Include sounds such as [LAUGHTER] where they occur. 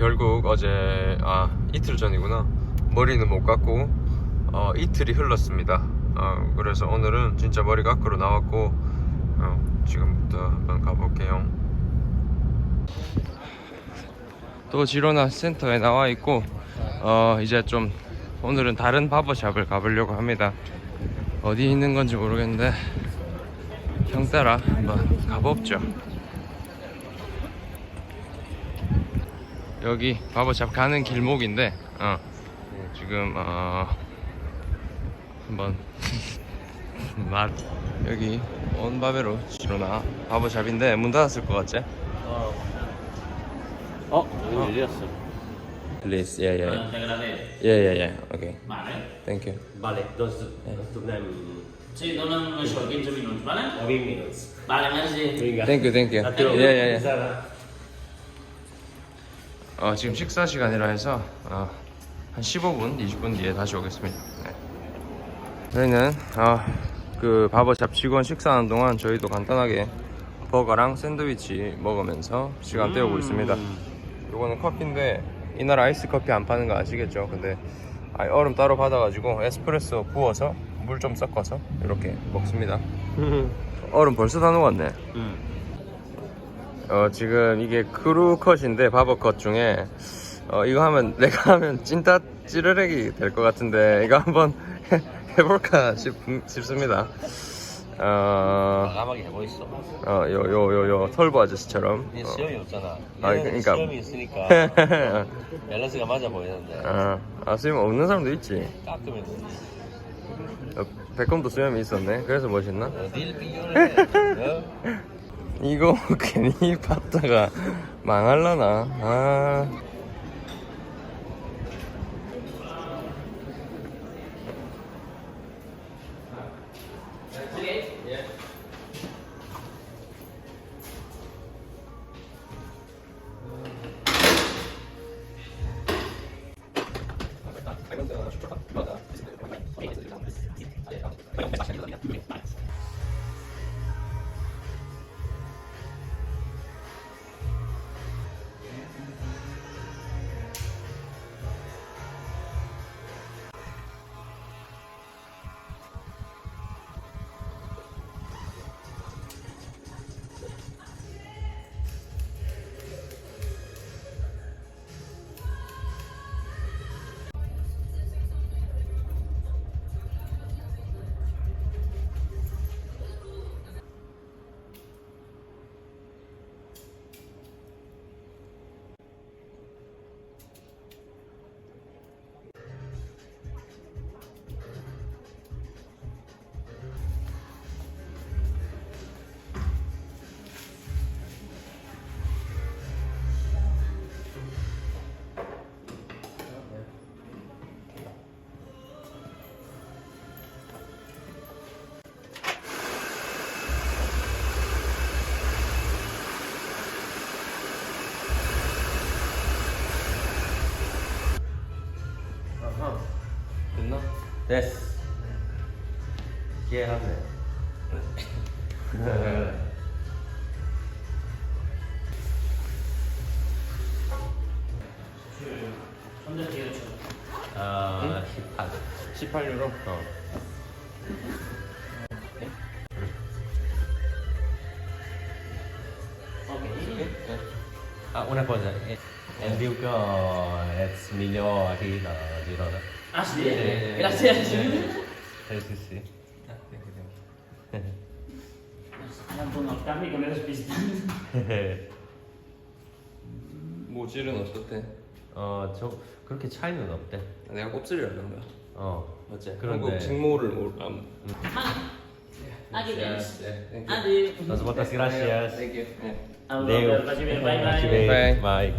결국 어제 아 이틀 전이구나 머리는 못 깎고 어, 이틀이 흘렀습니다. 어, 그래서 오늘은 진짜 머리 깎으러 나왔고 어, 지금부터 한번 가볼게요. 또 지로나 센터에 나와 있고 어, 이제 좀 오늘은 다른 바버샵을 가보려고 합니다. 어디 있는 건지 모르겠는데 형 따라 한번 가봅죠. 여기 바버샵 가는 길목인데 어, 지금 어, 한번 말 여기 온바베로 지로나 바버샵인데 문 닫았을 것 같지? 어. 어, 열렸어. Please, yeah, yeah, Ah, yeah, yeah, yeah. Okay, Vale. thank you. Vale, doncs tornem Sí, dona'm això, 15 minuts, vale? a 20 minuts. Vale, merci. Vinga. Thank you, thank you. Yeah, yeah, yeah. 어, 지금 식사 시간이라 해서 어, 한 15분, 20분 뒤에 다시 오겠습니다. 네. 저희는 어, 그 바버샵 직원 식사하는 동안 저희도 간단하게 버거랑 샌드위치 먹으면서 시간 때우고 있습니다. 요거는 커피인데 이날 아이스 커피 안 파는 거 아시겠죠? 근데 아, 얼음 따로 받아가지고 에스프레소 부어서 물 좀 섞어서 이렇게 먹습니다. 얼음 벌써 다 녹았네. 어, 지금 이게 크루컷인데 바버컷 중에 어, 이거 하면 [LAUGHS] 내가 하면 찐따 찌르렉이 될것 같은데 이거 한번 해- [LAUGHS] 해볼까 싶, 싶습니다. 어, 과감하게 해보있어. 어, 요, 요, 요, 요, 털보 아저씨처럼. 얘 어. 수염이 없잖아. 아, 그러니까- 수염이 있으니까 [LAUGHS] 밸런스가 맞아 보이는데 어, 아, 수염 없는 사람도 있지. 깎으면 어, 백검도 수염이 있었네. 그래서 멋있나? 어딜 비교를 해? 어? 이거 [LAUGHS] 괜히 봤다가 망할라나? 아. 됐어. 이해하네. 선택해요, 아, 18. 18유로? 어. Ok. Ah, una cosa, eh, em diu que ets millor aquí de Girona. Ah, sí? Sí, sí, sí. Ara em dono el canvi que m'he despistat. 모질은 어떻대? 어, 저 그렇게 차이는 없대. 내가 곱슬이라는 거야. 어, 맞지? 그런데- 한국 직모를 모르. 네, 땡큐. Adéu. doncs moltes gràcies. 땡큐. 네. Bye. Vagi bé. Bye. Bye.